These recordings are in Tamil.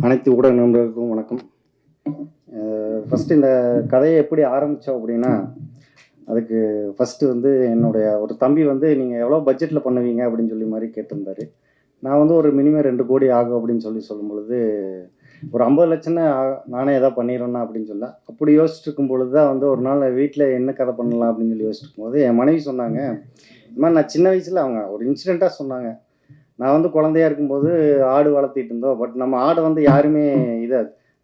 அனைத்து ஊடக நண்பர்களுக்கும் வணக்கம். ஃபஸ்ட்டு இந்த கதையை எப்படி ஆரம்பித்தோம் அப்படின்னா அதுக்கு ஃபஸ்ட்டு வந்து என்னுடைய ஒரு தம்பி வந்து நீங்கள் எவ்வளோ பட்ஜெட்டில் பண்ணுவீங்க? அப்படின்னு சொல்லி மாதிரி கேட்டிருந்தாரு. நான் வந்து ஒரு மினிமம் ரெண்டு கோடி ஆகும் அப்படின்னு சொல்லி சொல்லும் பொழுது ஒரு ஐம்பது லட்சம்னா ஆ- நானே எதாவது பண்ணிடுறேன்னா அப்படின்னு சொல்ல அப்படி யோசிச்சுட்டு இருக்கும் பொழுது தான் வந்து ஒரு நாள் வீட்டில் என்ன கதை பண்ணலாம் அப்படின்னு சொல்லி யோசிச்சுட்டு இருக்கும்போது என் மனைவி சொன்னாங்க இந்த மாதிரி நான் சின்ன வயசில் அவங்க ஒரு இன்சிடெண்ட்டாக சொன்னாங்க. நான் வந்து குழந்தையா இருக்கும்போது ஆடு வளர்த்திட்டு இருந்தோம். பட் நம்ம ஆடை வந்து யாருமே இதை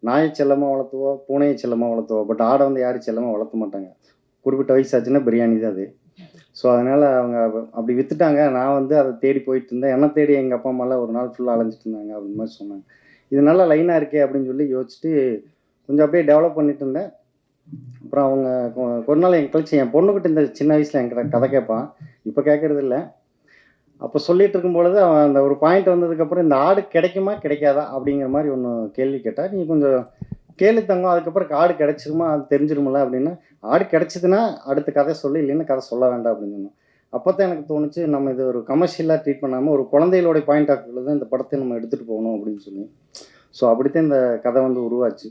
நாயை செல்லமாக வளர்த்துவோம் பூனையை செல்லமாக வளர்த்துவோம் பட் ஆடை வந்து யாரும் செல்லமாக வளர்த்த மாட்டாங்க. குறிப்பிட்ட வயசாச்சுன்னா பிரியாணி தான் அது. ஸோ அதனால் அவங்க அப்படி விற்றுட்டாங்க நான் வந்து அதை தேடி போயிட்டு இருந்தேன். என்ன தேடி எங்கள் அப்பா அம்மாலாம் ஒரு நாள் ஃபுல்லாக அலைஞ்சிட்டு இருந்தாங்க அப்படின்னு மாதிரி சொன்னாங்க. இது நல்லா லைனாக இருக்கே அப்படின்னு சொல்லி யோசிச்சுட்டு கொஞ்சம் அப்படியே டெவலப் பண்ணிட்டு இருந்தேன். அப்புறம் அவங்க ஒரு நாள் என் கழிச்சு என் பொண்ணுக்கிட்ட இந்த சின்ன வயசில் என்கிட்ட கதை கேட்பான். இப்போ கேட்கறது இல்லை. அப்போ சொல்லிட்டு இருக்கும் பொழுது அவன் அந்த ஒரு பாயிண்ட் வந்ததுக்கப்புறம் இந்த ஆடு கிடைக்குமா கிடைக்காதா அப்படிங்கிற மாதிரி ஒன்று கேள்வி கேட்டால் நீ கொஞ்சம் கேள்வி தங்கம் அதுக்கப்புறம் ஆடு கிடைச்சிருமா அது தெரிஞ்சிருமில்ல அப்படின்னா ஆடு கிடைச்சதுன்னா அடுத்த கதை சொல்லி இல்லைன்னா கதை சொல்ல வேண்டாம் அப்படின்னு சொன்னோம் அப்போ தான் எனக்கு தோணுச்சு நம்ம இது ஒரு கமர்ஷியலாக ட்ரீட் பண்ணாமல் ஒரு குழந்தைகளோட பாயிண்ட் ஆஃப் வியூவில் தான் இந்த படத்தை நம்ம எடுத்துகிட்டு போகணும் அப்படின்னு சொல்லி. ஸோ அப்படித்தான் இந்த கதை வந்து உருவாச்சு.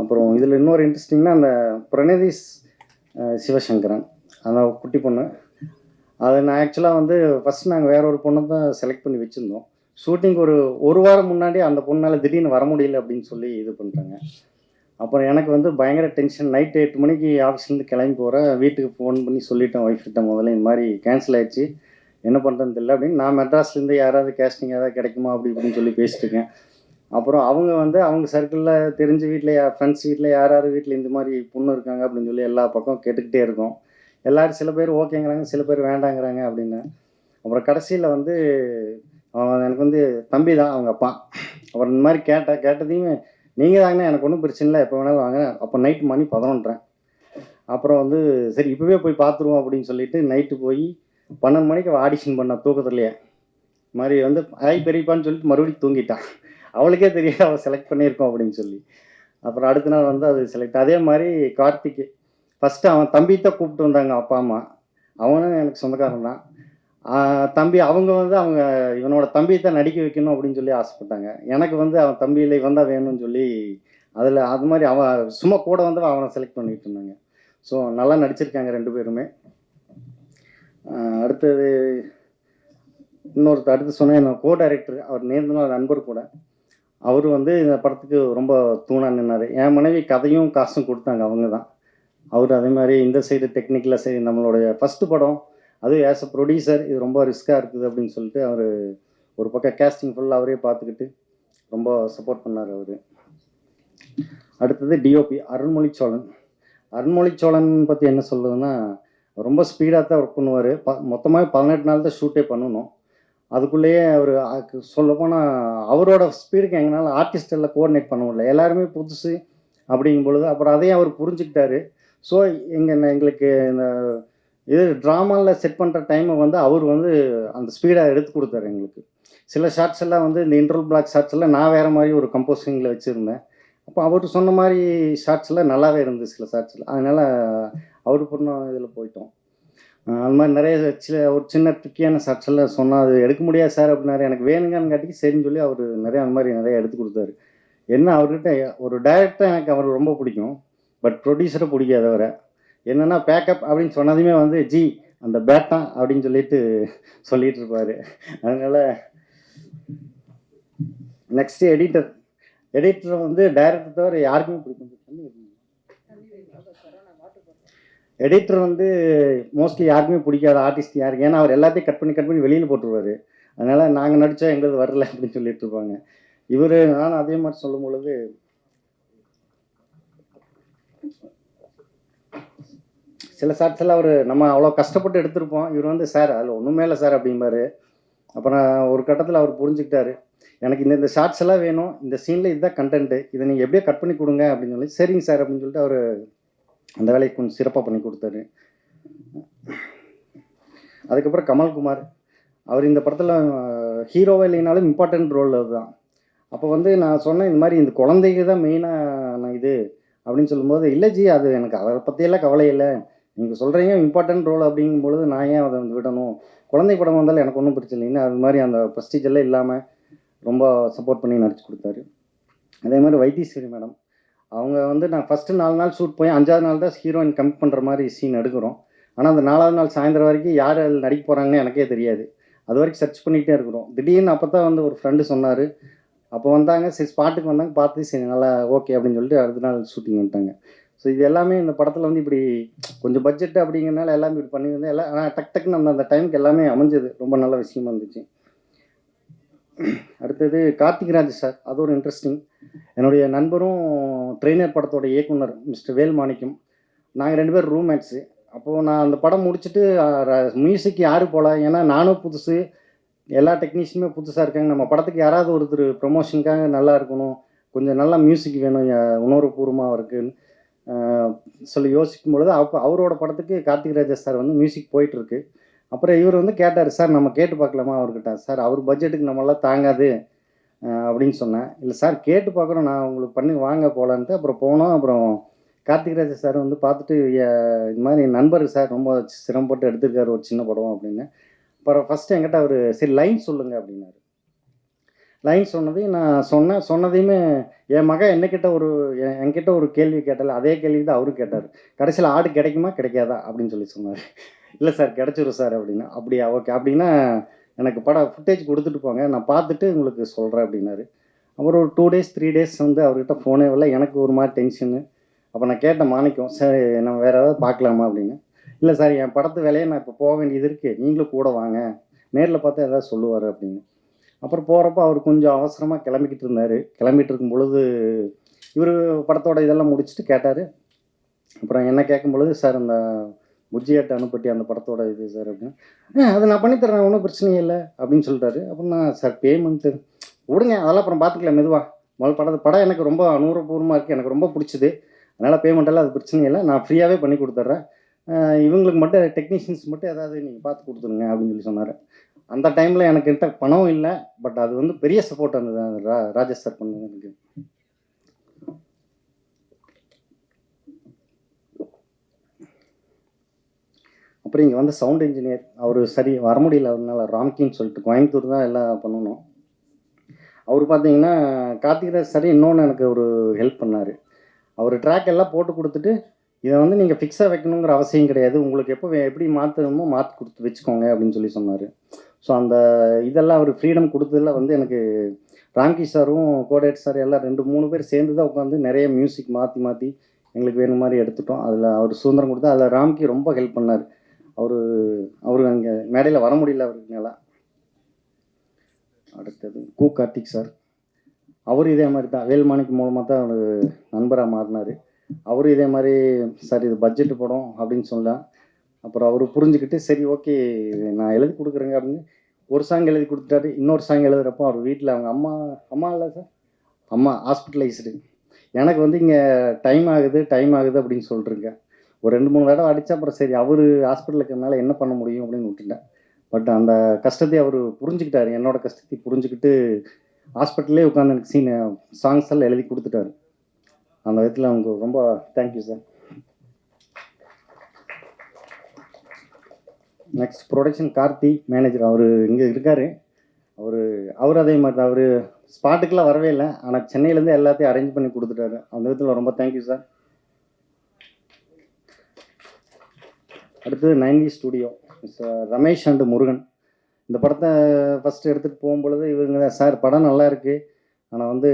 அப்புறம் இதில் இன்னொரு இன்ட்ரெஸ்டிங்னா அந்த பிரணதீஷ் சிவசங்கரன் அந்த குட்டி பொண்ணு. அது நான் ஆக்சுவலாக வந்து ஃபஸ்ட் நாங்கள் வேற ஒரு பொண்ணை தான் செலக்ட் பண்ணி வச்சுருந்தோம். ஷூட்டிங் ஒரு ஒரு வாரம் முன்னாடி அந்த பொண்ணால் திடீர்னு வர முடியல அப்படின்னு சொல்லி இது பண்ணிட்டாங்க அப்புறம் எனக்கு வந்து பயங்கர டென்ஷன் நைட் எட்டு மணிக்கு ஆஃபீஸ்லேருந்து கிளம்பி போகிறேன் வீட்டுக்கு ஃபோன் பண்ணி சொல்லிட்டேன் ஒய்ஃப் கிட்ட முதல்ல இந்த மாதிரி கேன்சல் ஆயிடுச்சு. என்ன பண்ணுறதுன்னு தெரியல அப்படின்னு. நான் மெட்ராஸ்லேருந்து யாராவது கேஸ்டிங் ஏதாவது கிடைக்குமா அப்படி இப்படின்னு சொல்லி பேசிட்டு இருக்கேன். அப்புறம் அவங்க வந்து அவங்க சர்க்கிளில் தெரிஞ்ச வீட்டில் ஃப்ரெண்ட்ஸ் வீட்டில் யார் யார் வீட்டில் இந்த மாதிரி பொண்ணு இருக்காங்க அப்படின்னு சொல்லி எல்லா பக்கம் கேட்டுக்கிட்டே இருக்கோம். எல்லாரும் சில பேர் ஓகேங்கிறாங்க சில பேர் வேண்டாங்கிறாங்க அப்படின்னு. அப்புறம் கடைசியில் வந்து அவன் எனக்கு வந்து தம்பி தான் அவங்க அப்பா. அப்புறம் இந்த மாதிரி கேட்டேன் கேட்டதையும் நீங்கள் தாங்கண்ணா எனக்கு ஒன்றும் பிரச்சனை இல்லை எப்போ வேணாலும் வாங்க. அப்போ நைட்டு மணி பதினொன்றேன் அப்புறம் வந்து சரி இப்போவே போய் பார்த்துருவோம் அப்படின்னு சொல்லிட்டு நைட்டு போய் பன்னெண்டு மணிக்கு அவள் ஆடிஷன் பண்ண தூக்கத்துலையே. மாதிரி வந்து ஆய் பெரியப்பான்னு சொல்லிட்டு மறுபடியும் தூங்கிட்டான். அவளுக்கே தெரியாது அவள் செலக்ட் பண்ணியிருக்கோம் அப்படின்னு சொல்லி. அப்புறம் அடுத்த நாள் வந்து அது செலக்ட் அதே மாதிரி கார்த்திக் ஃபஸ்ட்டு அவன் தம்பி தான் கூப்பிட்டு வந்தாங்க அப்பா அம்மா. அவனும் எனக்கு சொந்தக்காரன் தான். தம்பி அவங்க வந்து அவங்க இவனோட தம்பியை தான் நடிக்க வைக்கணும் அப்படின்னு சொல்லி ஆசைப்பட்டாங்க. எனக்கு வந்து அவன் தம்பியில் இவன் தான் வேணும்னு சொல்லி அதில் அது மாதிரி அவன் சும்மா கூட வந்து அவனை செலக்ட் பண்ணிட்டு இருந்தாங்க. ஸோ நல்லா நடிச்சிருக்காங்க ரெண்டு பேருமே. அடுத்தது இன்னொருத்தர் அடுத்து சொன்னேன் என்ன கோ டைரக்டர் அவர் நேர்ந்த நண்பர் கூட. அவர் வந்து இந்த படத்துக்கு ரொம்ப தூணாக நின்னார். என் மனைவி கதையும் காசும் கொடுத்தாங்க அவங்க தான். அவர் அதே மாதிரி இந்த சைடு டெக்னிக்கலாக சைடு நம்மளுடைய ஃபஸ்ட்டு படம் அதுவும் ஆஸ் அ ப்ரொடியூசர் இது ரொம்ப ரிஸ்க்காக இருக்குது அப்படின்னு சொல்லிட்டு அவர் ஒரு பக்கம் கேஸ்டிங் ஃபுல்லாக அவரே பார்த்துக்கிட்டு ரொம்ப சப்போர்ட் பண்ணார் அவர். அடுத்தது டிஓபி அருண்மொழி சோழன். அருண்மொழி சோழன் பற்றி என்ன சொல்லுதுன்னா ரொம்ப ஸ்பீடாக தான் ஒர்க் பண்ணுவார். ப மொத்தமாக பதினெட்டு நாள் தான் ஷூட்டே பண்ணணும். அதுக்குள்ளேயே அவர் சொல்லப்போனால் அவரோட ஸ்பீடுக்கு எங்களால் ஆர்டிஸ்ட் எல்லாம் கோஆர்டினேட் பண்ண முடியல. எல்லாருமே புதுசு அப்படிங்கும் பொழுது அப்புறம் அதையும் அவர் புரிஞ்சுக்கிட்டாரு. ஸோ எங்கள் எங்களுக்கு இந்த இது ட்ராமாவில் செட் பண்ணுற டைமை வந்து அவர் வந்து அந்த ஸ்பீடாக எடுத்து கொடுத்தாரு எங்களுக்கு. சில ஷார்ட்ஸ் எல்லாம் வந்து இந்த இன்டர்வல் பிளாக் ஷார்ட்ஸ் எல்லாம் நான் வேறு மாதிரி ஒரு கம்போசிங்கில் வச்சுருந்தேன். அப்போ அவர் சொன்ன மாதிரி ஷார்ட்ஸ் எல்லாம் நல்லாவே இருந்தது சில ஷார்ட்ஸில் அதனால் அவர் பண்ண இதில் போயிட்டோம். அது மாதிரி நிறைய சில ஒரு சின்ன ட்ரிக்கியான ஷார்ட்ஸ் எல்லாம் சொன்னால் அது எடுக்க முடியாது சார் அப்படின்னாரு. எனக்கு வேணுங்கன்னு காட்டிக்கு சரின்னு சொல்லி அவர் நிறைய அந்த மாதிரி நிறைய எடுத்து கொடுத்தாரு. என்ன அவர்கிட்ட ஒரு டைரக்டாக எனக்கு அவர் ரொம்ப பிடிக்கும். பட் ப்ரொடியூசரை பிடிக்காத அவரை. என்னென்னா பேக்கப் அப்படின்னு சொன்னதுமே வந்து ஜி அந்த பேட்டா அப்படின்னு சொல்லிட்டு சொல்லிட்டு இருப்பார். அதனால் நெக்ஸ்ட்டு எடிட்டர் எடிட்டர் வந்து டைரக்டர் தவிர யாருக்குமே பிடிக்கும். எடிட்டர் வந்து மோஸ்ட்லி யாருக்குமே பிடிக்காத ஆர்டிஸ்ட் யாருக்கு ஏன்னா அவர் எல்லாத்தையும் கட் பண்ணி கட் பண்ணி வெளியில் போட்டுருவாரு. அதனால் நாங்கள் நடித்தா எங்களுக்கு வரல அப்படின்னு சொல்லிட்டு இருப்பாங்க. இவர் நான் அதே மாதிரி சொல்லும் பொழுது சில ஷார்ட்ஸ் எல்லாம் அவர் நம்ம அவ்வளோ கஷ்டப்பட்டு எடுத்திருப்போம். இவர் வந்து சார் அதில் ஒன்றுமே இல்லை சார் அப்படிம்பாரு. அப்புறம் ஒரு கட்டத்தில் அவர் புரிஞ்சுக்கிட்டாரு. எனக்கு இந்த இந்த ஷார்ட்ஸ் எல்லாம் வேணும். இந்த சீனில் இதுதான் கண்டென்ட்டு இதை நீங்கள் எப்படியே கட் பண்ணி கொடுங்க அப்படின்னு சொல்லி சரிங்க சார் அப்படின்னு சொல்லிட்டு அவர் அந்த வேலையை கொஞ்சம் சிறப்பாக பண்ணி கொடுத்தாரு. அதுக்கப்புறம் கமல்குமார். அவர் இந்த படத்தில் ஹீரோவே இல்லைனாலும் இம்பார்ட்டன்ட் ரோல் அதுதான். அப்போ வந்து நான் சொன்னேன் இந்த மாதிரி இந்த குழந்தைங்க தான் மெயினாக நான் இது அப்படின்னு சொல்லும்போது இல்லை ஜி அது எனக்கு அதை பற்றியெல்லாம் கவலை இல்லை. நீங்கள் சொல்கிறீங்க இம்பார்ட்டன்ட் ரோல் அப்படிங்கும் பொழுது நான் ஏன் அதை வந்து விடணும்? குழந்தை படம் வந்தாலும் எனக்கு ஒன்றும் பிரச்சனை இல்லை அது மாதிரி அந்த ப்ரெஸ்டீஜ் எல்லாம் இல்லாமல் ரொம்ப சப்போர்ட் பண்ணி நடிச்சு கொடுத்தாரு. அதே மாதிரி வைத்தீஸ்வரி மேடம் அவங்க வந்து நான் ஃபஸ்ட்டு நாலு நாள் ஷூட் போய் அஞ்சாவது நாள் தான் ஹீரோயின் கம்மி பண்ணுற மாதிரி சீன் எடுக்கிறோம். ஆனால் அந்த நாலாவது நாள் சாயந்தரம் வரைக்கும் யார் அதில் நடிக்க போகிறாங்கன்னு எனக்கே தெரியாது. அது வரைக்கும் சர்ச் பண்ணிகிட்டே இருக்கிறோம். திடீர்னு அப்போ தான் வந்து ஒரு ஃப்ரெண்டு சொன்னார். அப்போ வந்தாங்க சரி ஸ்பாட்டுக்கு வந்தாங்க பார்த்து சரி நல்லா ஓகே அப்படின்னு சொல்லிட்டு அடுத்த நாள் ஷூட்டிங் வந்துட்டாங்க. ஸோ இது எல்லாமே இந்த படத்தில் வந்து இப்படி கொஞ்சம் பட்ஜெட் அப்படிங்கிறனால எல்லாமே இப்படி பண்ணியிருந்தேன். எல்லாம் ஆனால் டக் டக்குன்னு அந்த அந்த டைமுக்கு எல்லாமே அமைஞ்சது. ரொம்ப நல்ல விஷயமா இருந்துச்சு. அடுத்தது கார்த்திக் ராஜ் சார் அது ஒரு இன்ட்ரெஸ்டிங் என்னுடைய நண்பரும் ட்ரெயினர் படத்தோட இயக்குனர் மிஸ்டர் வேல் மாணிக்கம் நாங்கள் ரெண்டு பேரும் ரூம்மேட்ஸு அப்போது நான் அந்த படம் முடிச்சுட்டு மியூசிக் யார் போகலாம் ஏன்னா நானும் புதுசு. எல்லா டெக்னீஷியனுமே புதுசாக இருக்காங்க. நம்ம படத்துக்கு யாராவது ஒருத்தர் ப்ரொமோஷனுக்காக நல்லா இருக்கணும். கொஞ்சம் நல்லா மியூசிக் வேணும். உணர்வுபூர்வமாக இருக்குன்னு. சொல்லி யோசிக்கும் பொழுது அப்போ அவரோட படத்துக்கு கார்த்திக் ராஜா சார் வந்து மியூசிக் போயிட்டுருக்கு. அப்புறம் இவர் வந்து கேட்டார் சார் நம்ம கேட்டு பார்க்கலாமா? அவர்கிட்ட சார் அவர் பட்ஜெட்டுக்கு நம்மளாம் தாங்காது. அப்படின்னு சொன்னேன். இல்லை சார் கேட்டு பார்க்குறோம் நான் உங்களுக்கு பண்ணி வாங்க போகலான்ட்டு அப்புறம் போனோம். அப்புறம் கார்த்திக் ராஜா சார் வந்து பார்த்துட்டு இது மாதிரி என் நண்பர் சார் ரொம்ப சிரமப்பட்டு எடுத்திருக்காரு ஒரு சின்ன படம் அப்படின்னு. அப்புறம் ஃபஸ்ட்டு என்கிட்ட அவர் சரி லைன் சொல்லுங்கள் அப்படின்னாரு. லைன் சொன்னதையும் நான் சொன்னேன் சொன்னதையுமே என் மகன் என்னக்கிட்ட ஒரு என்- என்கிட்ட ஒரு கேள்வி கேட்டால். அதே கேள்வி தான் அவரும் கேட்டார். கடைசியில் ஆடு கிடைக்குமா கிடைக்காதா? அப்படின்னு சொல்லி சொன்னார். இல்லை சார் கிடைச்சிரும் சார் அப்படின்னா. அப்படியா ஓகே அப்படின்னா எனக்கு படம் ஃபுட்டேஜ் கொடுத்துட்டு போங்க. நான் பார்த்துட்டு உங்களுக்கு சொல்கிறேன் அப்படின்னாரு. அப்புறம் ஒரு டூ டேஸ் த்ரீ டேஸ் வந்து அவர்கிட்ட ஃபோனே வரல. எனக்கு ஒரு மாதிரி டென்ஷனு அப்போ நான் கேட்டேன் மாணிக்கம் சார் நம்ம வேறு ஏதாவது பார்க்கலாமா? அப்படின்னு. இல்லை சார் என் படத்து வேலையை நான் இப்போ போக வேண்டியது இருக்குது நீங்களும் கூட வாங்க. நேரில் பார்த்தா ஏதாவது சொல்லுவார் அப்படின்னு. அப்புறம் போகிறப்ப அவர் கொஞ்சம் அவசரமாக கிளம்பிக்கிட்டு இருந்தார். கிளம்பிட்டு இருக்கும் பொழுது இவர் படத்தோட இதெல்லாம் முடிச்சுட்டு கேட்டார். அப்புறம் என்ன கேட்கும் பொழுது சார் அந்த புஜ்ஜியாட்ட அனுப்பட்டி அந்த படத்தோட இது சார்? அப்படின்னு. அதை அது நான் பண்ணித்தரேன் ஒன்றும் பிரச்சனையே இல்லை. அப்படின்னு சொல்லிட்டாரு அப்புறம் நான் சார் பேமெண்ட்டு விடுங்க அதெல்லாம் அப்புறம் பார்த்துக்கலாம் மெதுவாக முதல் படத்து படம் எனக்கு ரொம்ப அனுபவபூர்வமாக இருக்குது எனக்கு ரொம்ப பிடிச்சிது. அதனால் பேமெண்ட்டெல்லாம் அது பிரச்சனை இல்லை. நான் ஃப்ரீயாகவே பண்ணி கொடுத்துட்றேன். இவங்களுக்கு மட்டும் டெக்னீஷியன்ஸ் மட்டும் ஏதாவது நீங்கள் பார்த்து கொடுத்துருங்க அப்படின்னு சொல்லி சொன்னார். அந்த டைமில் எனக்கிட்ட பணம் இல்லை பட் அது வந்து பெரிய சப்போர்ட் அந்த ரா- ராஜேஷ் சார் பண்ணது எனக்கு. அப்புறம் இங்கே வந்து சவுண்ட் இன்ஜினியர் அவர் சரி வர முடியல. அதனால ராம்கின்னு சொல்லிட்டு கோயம்புத்தூர் தான் எல்லாம் பண்ணணும். அவர் பார்த்தீங்கன்னா கார்த்திகராஜ் சரி இன்னொன்று எனக்கு ஒரு ஹெல்ப் பண்ணார். அவர் ட்ராக் எல்லாம் போட்டு கொடுத்துட்டு இதை வந்து நீங்கள் ஃபிக்ஸாக வைக்கணுங்கிற அவசியம் கிடையாது. உங்களுக்கு எப்போ வே- எப்படி மாற்றணுமோ மாற்றி கொடுத்து வச்சுக்கோங்க அப்படின்னு சொல்லி சொன்னார். ஸோ அந்த இதெல்லாம் அவர் ஃப்ரீடம் கொடுத்ததுல வந்து எனக்கு ராம்கி சாரும் கோடேட் சார் எல்லாம் ரெண்டு மூணு பேர் சேர்ந்து தான் உட்காந்து நிறைய மியூசிக் மாற்றி மாற்றி எங்களுக்கு வேணும் மாதிரி எடுத்துட்டோம். அதில் அவர் சுதந்திரம் கொடுத்தா அதில் ராம்கி ரொம்ப ஹெல்ப் பண்ணார். அவர் அவர் அங்கே மேடையில் வர முடியல அவருக்கு மேலே. அடுத்தது கு கார்த்திக் சார். அவர் இதே மாதிரி தான் வேல்மாணிக்கு மூலமாக தான் அவர் நண்பராக மாறினார். அவர் இதே மாதிரி சார் இது பட்ஜெட்டு படம் அப்படின்னு சொல்லலாம் அப்புறம் அவர் புரிஞ்சுக்கிட்டு சரி ஓகே நான் எழுதி கொடுக்குறேங்க அப்படின்னு ஒரு சாங் எழுதி கொடுத்துட்டாரு. இன்னொரு சாங் எழுதுறப்போ அவர் வீட்டில் அவங்க அம்மா அம்மா இல்லை சார் அம்மா ஹாஸ்பிட்டலைஸ்டு எனக்கு வந்து இங்கே டைம் ஆகுது டைம் ஆகுது அப்படின்னு சொல்லிட்டுருங்க. ஒரு ரெண்டு மூணு தடவை அடித்தா அப்புறம் சரி அவர் ஹாஸ்பிட்டலுக்கு இருக்கிறனால என்ன பண்ண முடியும் அப்படின்னு விட்டுட்டேன். பட் அந்த கஷ்டத்தை அவர் புரிஞ்சுக்கிட்டாரு. என்னோட கஷ்டத்தை புரிஞ்சுக்கிட்டு ஹாஸ்பிட்டல்லே உட்காந்து எனக்கு சீன் சாங்ஸ் எல்லாம் எழுதி கொடுத்துட்டாரு. அந்த விதத்தில் அவங்க ரொம்ப thank you sir next production Karthi manager அவர் இங்கே இருக்கார். அவர் அவர் அதே மாதிரி தான். அவர் ஸ்பாட்டுக்கெலாம் வரவே இல்லை. ஆனால் சென்னையிலேருந்து எல்லாத்தையும் அரேஞ்ச் பண்ணி கொடுத்துட்டாரு. அந்த விதத்தில் ரொம்ப தேங்க்யூ சார் அடுத்தது ninety studio Ramesh and Murugan. இந்த படத்தை ஃபஸ்ட்டு எடுத்துகிட்டு போகும்பொழுது இவங்க தான், சார் படம் நல்லா இருக்குது ஆனால் வந்து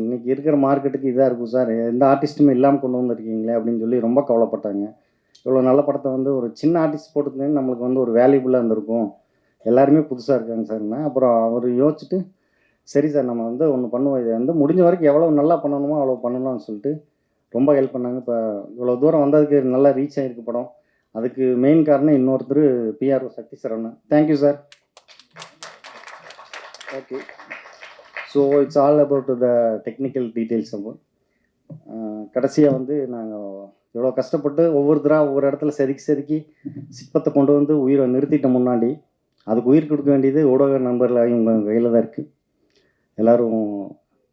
இன்றைக்கி இருக்கிற மார்க்கெட்டுக்கு இதாக இருக்கும் சார் எந்த ஆர்டிஸ்ட்டுமே இல்லாமல் கொண்டு வந்திருக்கீங்களே அப்படின்னு சொல்லி ரொம்ப கவலைப்பட்டாங்க. இவ்வளோ நல்ல படத்தை வந்து ஒரு சின்ன ஆர்டிஸ்ட் போட்டுருந்தேன்னு நம்மளுக்கு வந்து ஒரு வேல்யூபுல்லாக இருந்திருக்கும். எல்லாருமே புதுசாக இருக்காங்க சார்னா அப்புறம் அவர் யோசிச்சுட்டு சரி சார் நம்ம வந்து ஒன்று பண்ணுவோம். இதை வந்து முடிஞ்ச வரைக்கும் எவ்வளோ நல்லா பண்ணணுமோ அவ்வளோ பண்ணலாம்னு சொல்லிட்டு ரொம்ப ஹெல்ப் பண்ணாங்க. இப்போ இவ்வளோ தூரம் வந்ததுக்கு நல்லா ரீச் ஆகிருக்கு படம். அதுக்கு மெயின் காரணம் இன்னொருத்தர் PRO Sakthi Saravanan thank you sir okay so it's all about the technical details அப்போ கடைசியாக வந்து நாங்கள் இவ்வளோ கஷ்டப்பட்டு ஒவ்வொருத்தராக ஒவ்வொரு இடத்துல செதுக்கி செதுக்கி சிற்பத்தை கொண்டு வந்து உயிரை நிறுத்திட்ட முன்னாடி அதுக்கு உயிர் கொடுக்க வேண்டியது ஊடக நண்பர்கள் இவங்க கையில் தான் இருக்குது எல்லோரும்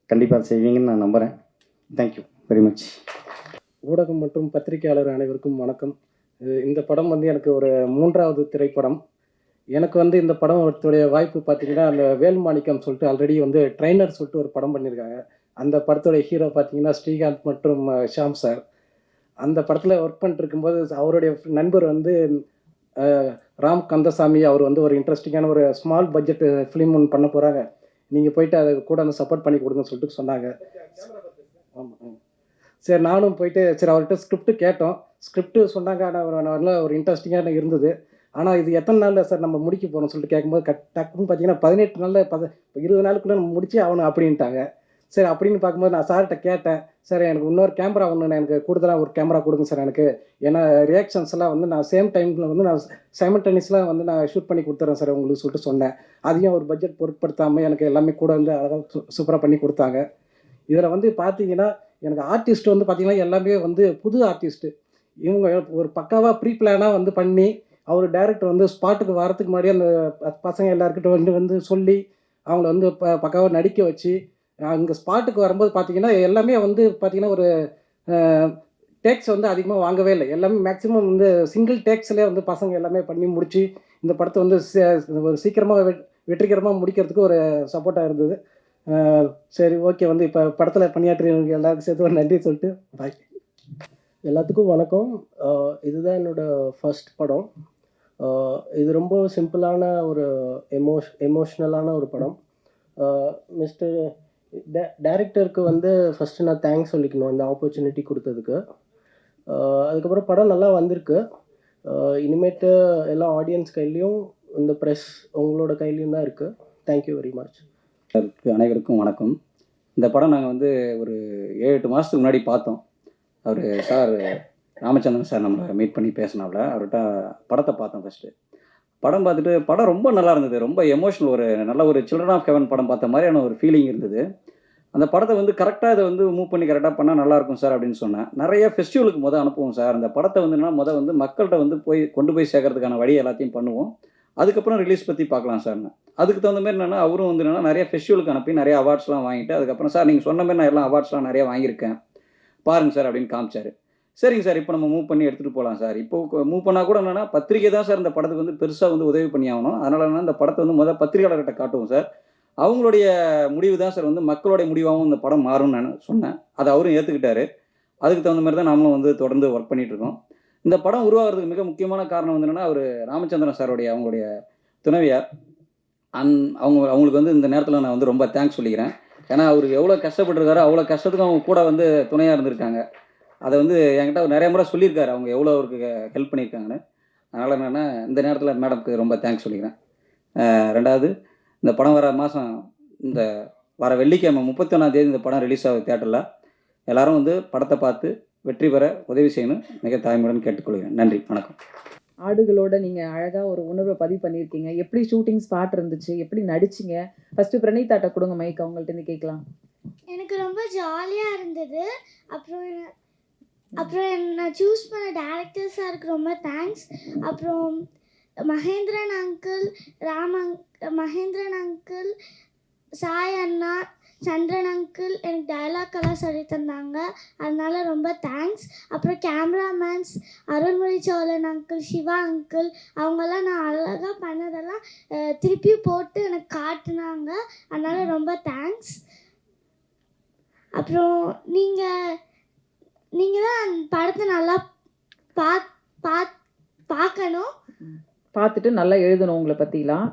கண்டிப்பாக செய்வீங்கன்னு நான் நம்புகிறேன் தேங்க்யூ வெரி மச் ஊடகம் மற்றும் பத்திரிகையாளர் அனைவருக்கும் வணக்கம். இந்த படம் வந்து எனக்கு ஒரு மூன்றாவது திரைப்படம். எனக்கு வந்து இந்த படத்துடைய வாய்ப்பு பார்த்தீங்கன்னா அந்த வேல்மாணிக்கம் சொல்லிட்டு ஆல்ரெடி வந்து ட்ரைனர் சொல்லிட்டு ஒரு படம் பண்ணியிருக்காங்க. அந்த படத்துடைய ஹீரோ பார்த்தீங்கன்னா ஸ்ரீகாந்த் மற்றும் ஷாம் சார் அந்த படத்தில் ஒர்க் பண்ணிட்டு இருக்கும்போது அவருடைய நண்பர் வந்து ராம் கந்தசாமி அவர் வந்து ஒரு இன்ட்ரெஸ்டிங்கான ஒரு ஸ்மால் பட்ஜெட் ஃபிலிம் ஒன்று பண்ண போகிறாங்க நீங்கள் போயிட்டு அதை கூட வந்து சப்போர்ட் பண்ணி கொடுங்கன்னு சொல்லிட்டு சொன்னாங்க. ஆமாம் சரி நானும் போயிட்டு சரி அவர்கிட்ட ஸ்கிரிப்ட் கேட்டோம். ஸ்கிரிப்ட் சொன்னாங்க ஆனால் நல்ல ஒரு இன்ட்ரெஸ்டிங்காக இருந்தது. ஆனால் இது எத்தனை நாளில் சார் நம்ம முடிக்க போகிறோம்னு சொல்லிட்டு கேட்கும்போது கட் டக்குன்னு பார்த்தீங்கன்னா பதினெட்டு நாளில் பத இருபது நாளுக்குள்ளே நம்ம முடிச்சு ஆகணும் அப்படின்ட்டாங்க. சரி அப்படின்னு பார்க்கும்போது நான் சார்கிட்ட கேட்டேன். சார் எனக்கு இன்னொரு கேமரா ஒன்று எனக்கு கூடுதலாக ஒரு கேமரா கொடுங்க சார் எனக்கு. ஏன்னா ரியாக்ஷன்ஸ்லாம் வந்து நான் சேம் டைமில் வந்து நான் சைமல்டேனியஸில் வந்து நான் ஷூட் பண்ணி கொடுத்துறேன் சார் உங்களுக்கு சொல்லிட்டு சொன்னேன். அதையும் ஒரு பட்ஜெட் பொருட்படுத்தாமல் எனக்கு எல்லாமே கூட வந்து அழகாக சூப்பராக பண்ணி கொடுத்தாங்க. இதில் வந்து பார்த்தீங்கன்னா எனக்கு ஆர்டிஸ்ட் வந்து பார்த்தீங்கன்னா எல்லாமே வந்து புது ஆர்டிஸ்ட்டு இவங்க ஒரு பக்காவாக ப்ரீ பிளானாக வந்து பண்ணி அவர் டைரக்டர் வந்து ஸ்பாட்டுக்கு வரதுக்கு முன்னாடி அந்த பசங்க எல்லாருக்கிட்ட வந்து வந்து சொல்லி அவங்கள வந்து ப பக்காவாக நடிக்க வச்சு அங்கே ஸ்பாட்டுக்கு வரும்போது பார்த்தீங்கன்னா எல்லாமே வந்து பார்த்தீங்கன்னா ஒரு டேக்ஸ் வந்து அதிகமாக வாங்கவே இல்லை. எல்லாமே மேக்ஸிமம் வந்து சிங்கிள் டேக்ஸ்லேயே வந்து பசங்க எல்லாமே பண்ணி முடித்து இந்த படத்தை வந்து சே- ஒரு சீக்கிரமாக வெற்றிகரமாக முடிக்கிறதுக்கு ஒரு சப்போர்ட்டாக இருந்தது. சரி ஓகே வந்து இப்போ படத்தில் பணியாற்றியவங்க எல்லாருக்கும் சேர்த்து ஒரு நன்றி சொல்லிட்டு பாய் எல்லாத்துக்கும் வணக்கம். இதுதான் என்னோட ஃபர்ஸ்ட் படம். இது ரொம்ப சிம்பிளான ஒரு எமோஷ் எமோஷ்னலான ஒரு படம். மிஸ்டர் டேரக்டருக்கு வந்து ஃபஸ்ட்டு நான் தேங்க்ஸ் சொல்லிக்கணும் இந்த ஆப்பர்ச்சுனிட்டி கொடுத்ததுக்கு. அதுக்கப்புறம் படம் நல்லா வந்திருக்கு. இனிமேட்டு எல்லா ஆடியன்ஸ் கையிலையும் இந்த ப்ரெஸ் உங்களோட கையிலையும் தான் இருக்குது தேங்க்யூ வெரி மச் அனைவருக்கும் வணக்கம். இந்த படம் நாங்கள் வந்து ஒரு ஏழு எட்டு மாதத்துக்கு முன்னாடி பார்த்தோம். அவர் சார் ராமச்சந்திரன் சார் நம்மளை மீட் பண்ணி பேசினாவில் அவர்கிட்ட படத்தை பார்த்தோம் ஃபஸ்ட்டு படம் பார்த்துட்டு படம் ரொம்ப நல்லா இருந்தது. ரொம்ப எமோஷனல் ஒரு நல்ல ஒரு சில்ட்ரன் ஆஃப் ஹெவன் படம் பார்த்த மாதிரியான ஒரு ஃபீலிங் இருந்தது. அந்த படத்தை வந்து கரெக்டாக இதை வந்து மூவ் பண்ணி கரெக்டாக பண்ணால் நல்லாயிருக்கும் சார் அப்படின்னு சொன்னேன். நிறைய ஃபெஸ்டிவலுக்கு மொதல் அனுப்புவோம் சார். அந்த படத்தை வந்து என்ன வந்து மக்கள்கிட்ட வந்து போய் கொண்டு போய் சேர்க்கறதுக்கான வழி எல்லாத்தையும் பண்ணுவோம். அதுக்கப்புறம் ரிலீஸ் பற்றி பார்க்கலாம் சார்னு அதுக்கு தகுந்த மாதிரி என்னென்னா அவரும் வந்து என்னென்னா நிறைய ஃபெஸ்டிவலுக்கு அனுப்பி நிறைய அவார்ட்ஸ்லாம் வாங்கிட்டு அதுக்கப்புறம் சார் நீங்கள் சொன்ன மாதிரி நான் எல்லாம் அவார்ட்ஸ்லாம் நிறைய வாங்கியிருக்கேன். பாருங்கள் சார் அப்படின்னு காமிச்சார். சரிங்க சார் இப்போ நம்ம மூவ் பண்ணி எடுத்துகிட்டு போகலாம் சார். இப்போ மூவ் பண்ணால் கூட என்னென்னா பத்திரிக்கை தான் சார் இந்த படத்துக்கு வந்து பெருசாக வந்து உதவி பண்ணி ஆகணும். அதனால என்ன இந்த படத்தை வந்து முதல் பத்திரிகையாளர்கிட்ட காட்டுவோம் சார். அவங்களுடைய முடிவு தான் சார் வந்து மக்களுடைய முடிவாகவும் இந்த படம் மாறும்னு நான் சொன்னேன். அதை அவரும் ஏற்றுக்கிட்டாரு அதுக்கு தகுந்த மாதிரி தான் நாமளும் வந்து தொடர்ந்து ஒர்க் பண்ணிகிட்ருக்கோம் இருக்கோம். இந்த படம் உருவாகிறதுக்கு மிக முக்கியமான காரணம் வந்து என்னென்னா அவர் ராமச்சந்திரன் சாருடைய அவங்களுடைய துணைவியார். அந் அவங்க அவங்களுக்கு வந்து இந்த நேரத்தில் நான் வந்து ரொம்ப தேங்க்ஸ் சொல்லிக்கிறேன். ஏன்னா அவர் எவ்வளோ கஷ்டப்பட்டுருக்காரோ அவ்வளோ கஷ்டத்துக்கும் அவங்க கூட வந்து துணையாக இருந்திருக்காங்க. அதை வந்து என்கிட்ட அவர் நிறைய முறை சொல்லியிருக்காரு. அவங்க எவ்வளோ அவருக்கு ஹெல்ப் பண்ணியிருக்காங்கன்னு. அதனால் என்னென்னா இந்த நேரத்தில் மேடம்க்கு ரொம்ப தேங்க்ஸ் சொல்லிக்கிறேன். ரெண்டாவது இந்த படம் வர மாதம் இந்த வர வெள்ளிக்கிழமை முப்பத்தொன்னாம் தேதி இந்த படம் ரிலீஸ் ஆகுது தேட்டரில் எல்லாரும் வந்து படத்தை பார்த்து வெற்றி பெற உதவி செய்யணும். மிக தாய்மையுடன் கேட்டுக்கொள்கிறேன். நன்றி வணக்கம். ஆடுகளோட நீங்க அழகா ஒரு உணர்வை பதிவு பண்ணியிருக்கீங்க. எப்படி ஷூட்டிங் ஸ்பாட் இருந்துச்சு? எப்படி நடிச்சீங்க? ஃபர்ஸ்ட் பிரணீதாட்ட கொடுங்க மைக் அவங்கள்ட்ட இருந்து கேட்கலாம். எனக்கு ரொம்ப ஜாலியாக இருந்தது. அப்புறம் அப்புறம் நான் சூஸ் பண்ண டேரக்டர் இருக்கு ரொம்ப தேங்க்ஸ் அப்புறம் மகேந்திரன் அங்கிள் ராம் மகேந்திரன் அங்கிள் சாய் அண்ணா சந்திரன் அங்கிள் எனக்கு டயலாக் எல்லாம் சொல்லி தந்தாங்க. அதனால ரொம்ப தேங்க்ஸ் அப்புறம் cameramen Arulmozhi Chozhan uncle Siva uncle அவங்கெல்லாம் நான் அழகாக பண்ணதெல்லாம் திருப்பி போட்டு எனக்கு காட்டினாங்க. அதனால ரொம்ப தேங்க்ஸ் அப்புறம் நீங்கள் நீங்கள் தான் அந்த படத்தை நல்லா பா பா பார்க்கணும் பார்த்துட்டு நல்லா எழுதணும் உங்களை பத்திலாம்.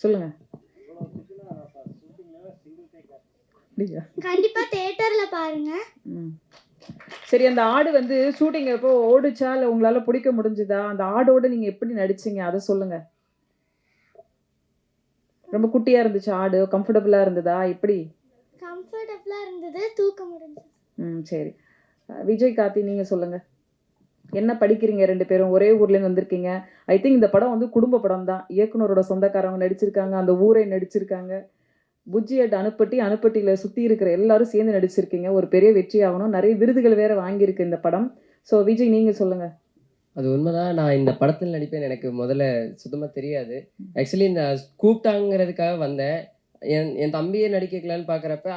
சொல்லுங்க. அப்படியா? கண்டிப்பாக தேட்டரில் பாருங்கள் ம். சரி அந்த ஆடு வந்து ஷூட்டிங் எப்போ ஓடுச்சா? இல்லை உங்களால பிடிக்க முடிஞ்சுதா? அந்த ஆடோட நீங்க எப்படி நடிச்சீங்க? அதை சொல்லுங்க. ரொம்ப குட்டியா இருந்துச்சு ஆடு. கம்ஃபர்டபுளா இருந்ததா? எப்படி? கம்ஃபர்டபுளாக இருந்தது. தூக்க முடிஞ்சது. ம் சரி. விஜய் கார்த்தி நீங்க சொல்லுங்க. என்ன படிக்கிறீங்க ரெண்டு பேரும்? ஒரே ஊர்லேருந்து வந்திருக்கீங்க. ஐ திங்க் இந்த படம் வந்து குடும்ப படம் தான். இயக்குனரோட சொந்தக்காரவங்க நடிச்சிருக்காங்க அந்த ஊரை நடிச்சிருக்காங்க. புஜ்ஜியட் அனுப்பட்டி அனுப்பட்டியில் சுற்றி இருக்கிற எல்லாரும் சேர்ந்து நடிச்சிருக்கீங்க. ஒரு பெரிய வெற்றி ஆகணும். நிறைய விருதுகள் வேற வாங்கியிருக்கு இந்த படம். ஸோ விஜய் நீங்கள் சொல்லுங்கள் அது உண்மைதான். நான் இந்த படத்தில் நடிப்பேன். எனக்கு முதல்ல சுத்தமாக தெரியாது. ஆக்சுவலி இந்த கூப்பிட்டாங்கிறதுக்காக வந்தேன். என் என் தம்பியை நடிக்க பார்க்குறப்ப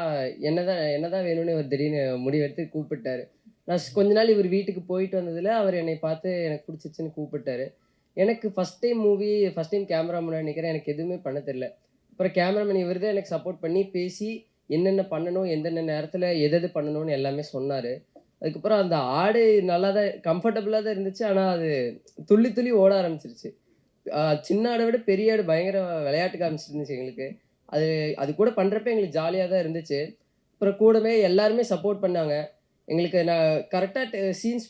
என்னதான் என்னதான் வேணும்னு ஒரு திடீர்னு முடிவெடுத்து கூப்பிட்டாரு. நான் கொஞ்ச நாள் இவர் வீட்டுக்கு போயிட்டு வந்ததில் அவர் என்னை பார்த்து எனக்கு பிடிச்சிருச்சுன்னு கூப்பிட்டாரு. எனக்கு first time movie first time camera முன்னாடி எனக்கு எதுவுமே பண்ண தெரில அப்புறம் கேமராமேன் இவர் தான் எனக்கு சப்போர்ட் பண்ணி பேசி என்னென்ன பண்ணணும் எந்தெந்த நேரத்தில் எது எது பண்ணணும்னு எல்லாமே சொன்னார். அதுக்கப்புறம் அந்த ஆடு நல்லா தான் கம்ஃபர்டபுளாக தான் இருந்துச்சு. ஆனால் அது துள்ளி துள்ளி ஓட ஆரம்பிச்சிருச்சு. சின்ன ஆடை விட பெரிய ஆடு பயங்கர விளையாட்டு காமிச்சிருந்துச்சு எங்களுக்கு. அது அது கூட பண்ணுறப்ப எங்களுக்கு ஜாலியாக தான் இருந்துச்சு. அப்புறம் கூடவே எல்லாருமே சப்போர்ட் பண்ணாங்க. எங்களுக்கு நான் கரெக்டாக சீன்ஸ்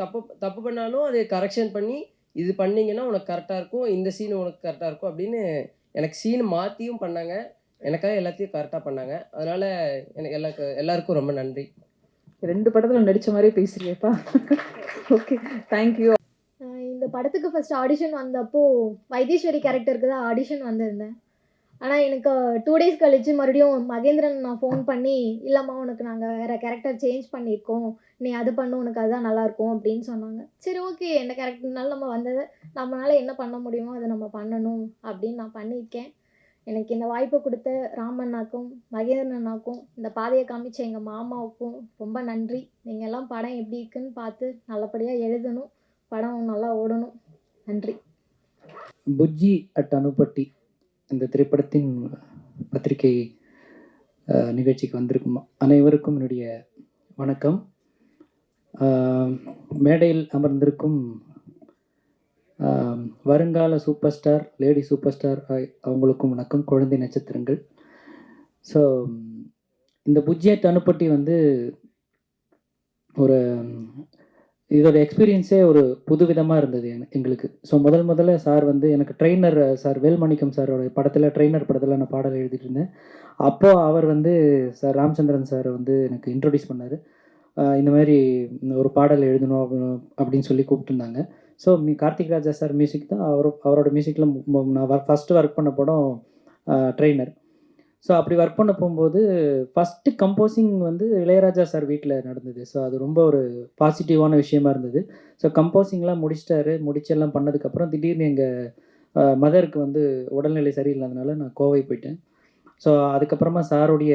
தப்பு தப்பு பண்ணாலும் அதை கரெக்ஷன் பண்ணி இது பண்ணீங்கன்னா உனக்கு கரெக்டாக இருக்கும் இந்த சீன் உனக்கு கரெக்டாக இருக்கும் அப்படின்னு எனக்கு சீன் மாற்றியும் பண்ணாங்க. எனக்காக எல்லாத்தையும் கரெக்டாக பண்ணாங்க. அதனால் எனக்கு எல்லாருக்கு எல்லாருக்கும் ரொம்ப நன்றி. ரெண்டு படத்துல நடிச்ச மாதிரியே பேசுறியப்பா. ஓகே தேங்க்யூ இந்த படத்துக்கு ஃபர்ஸ்ட் ஆடிஷன் வந்தப்போ வைத்தீஸ்வரி கேரக்டருக்கு தான் ஆடிஷன் வந்திருந்தேன். ஆனால் எனக்கு டூ டேஸ் கழித்து மறுபடியும் மகேந்திரன் நான் ஃபோன் பண்ணி இல்லைம்மா உனக்கு நாங்கள் வேறு கேரக்டர் சேஞ்ச் பண்ணியிருக்கோம். நீ அது பண்ணு உனக்கு அதுதான் நல்லாயிருக்கும் அப்படின்னு சொன்னாங்க. சரி ஓகே எந்த கேரக்டர்னாலும் நம்ம வந்ததை நம்மளால் என்ன பண்ண முடியுமோ அதை நம்ம பண்ணணும் அப்படின்னு நான் பண்ணியிருக்கேன். எனக்கு இந்த வாய்ப்பு கொடுத்த ராமண்ணாக்கும் மகேந்திரன் அண்ணாக்கும் இந்த பாதையை காமிச்ச எங்கள் மாமாவுக்கும் ரொம்ப நன்றி. நீங்கள் எல்லாம் படம் எப்படி இருக்குன்னு பார்த்து நல்லபடியாக எழுதணும். படம் நல்லா ஓடணும். நன்றி. புஜ்ஜி அட் அனுப்பட்டி. இந்த திரைப்படத்தின் பத்திரிகை நிகழ்ச்சிக்கு வந்திருக்கும் அனைவருக்கும் என்னுடைய வணக்கம். மேடையில் அமர்ந்திருக்கும் வருங்கால super star lady super star அவங்களுக்கும் வணக்கம். குழந்தை நட்சத்திரங்கள். ஸோ இந்த புஜ்ய தனுப்பட்டி வந்து ஒரு இதோட எக்ஸ்பீரியன்ஸே ஒரு புதுவிதமாக இருந்தது எங்களுக்கு. ஸோ முதல் முதல்ல சார் வந்து எனக்கு ட்ரெயினர் சார் வேல்மணிக்கம் சாரோட படத்தில் ட்ரெயினர் படத்தில் நான் பாடல் எழுதிட்டு இருந்தேன் அப்போது அவர் வந்து சார் ராமச்சந்திரன் சார் வந்து எனக்கு இன்ட்ரொடியூஸ் பண்ணார். இந்த மாதிரி ஒரு பாடல் எழுதணும் அப்படின்னு சொல்லி கூப்பிட்டுருந்தாங்க. So me Karthik Raja sir music தான். அவர் அவரோட மியூசிக்கில் நான் ஃபஸ்ட்டு ஒர்க் பண்ண படம் ட்ரெயினர் ஸோ அப்படி ஒர்க் பண்ண போகும்போது ஃபஸ்ட்டு கம்போசிங் வந்து இளையராஜா சார் வீட்டில் நடந்தது. ஸோ அது ரொம்ப ஒரு பாசிட்டிவான விஷயமா இருந்தது. ஸோ கம்போசிங்லாம் முடிச்சிட்டாரு. முடிச்செல்லாம் பண்ணதுக்கப்புறம் திடீர்னு எங்கள் மதருக்கு வந்து உடல்நிலை சரியில்லாதனால நான் கோவை போயிட்டேன். ஸோ அதுக்கப்புறமா சாருடைய